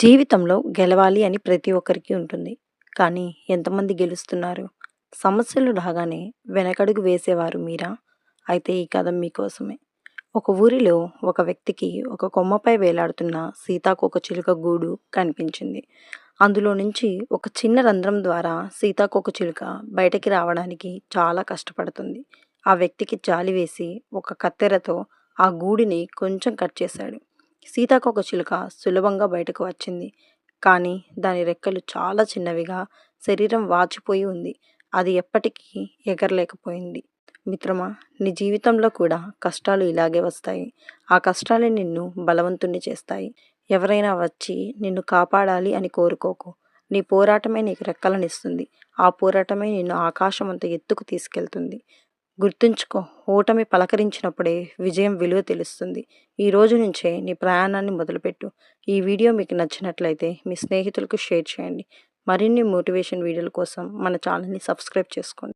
జీవితంలో గెలవాలి అని ప్రతి ఒక్కరికి ఉంటుంది. కానీ ఎంతమంది గెలుస్తున్నారు? సమస్యలు రాగానే వెనకడుగు వేసేవారు మీరా? అయితే ఈ కథ మీకోసమే. ఒక ఊరిలో ఒక వ్యక్తికి ఒక కొమ్మపై వేలాడుతున్న సీతాకోకచిలుక గూడు కనిపించింది. అందులో నుంచి ఒక చిన్న రంధ్రం ద్వారా సీతాకోకచిలుక బయటకి రావడానికి చాలా కష్టపడుతుంది. ఆ వ్యక్తికి జాలి వేసి ఒక కత్తెరతో ఆ గూడిని కొంచెం కట్ చేశాడు. సీతాకోకచిలుక సులభంగా బయటకు వచ్చింది. కానీ దాని రెక్కలు చాలా చిన్నవిగా, శరీరం వాచిపోయి ఉంది. అది ఎప్పటికీ ఎగరలేకపోయింది. మిత్రమా, నీ జీవితంలో కూడా కష్టాలు ఇలాగే వస్తాయి. ఆ కష్టాలే నిన్ను బలవంతుణ్ణి చేస్తాయి. ఎవరైనా వచ్చి నిన్ను కాపాడాలి అని కోరుకోకు. నీ పోరాటమే నీకు రెక్కలనిస్తుంది. ఆ పోరాటమే నిన్ను ఆకాశమంత ఎత్తుకు తీసుకెళ్తుంది. గుర్తుంచుకో ఓటమి పలకరించినప్పుడే విజయం విలువ తెలుస్తుంది. ఈ రోజు నుంచే నీ ప్రయాణాన్ని మొదలుపెట్టు. ఈ వీడియో మీకు నచ్చినట్లయితే మీ స్నేహితులకు షేర్ చేయండి. మరిన్ని మోటివేషన్ వీడియోల కోసం మన ఛానల్ని సబ్స్క్రైబ్ చేసుకోండి.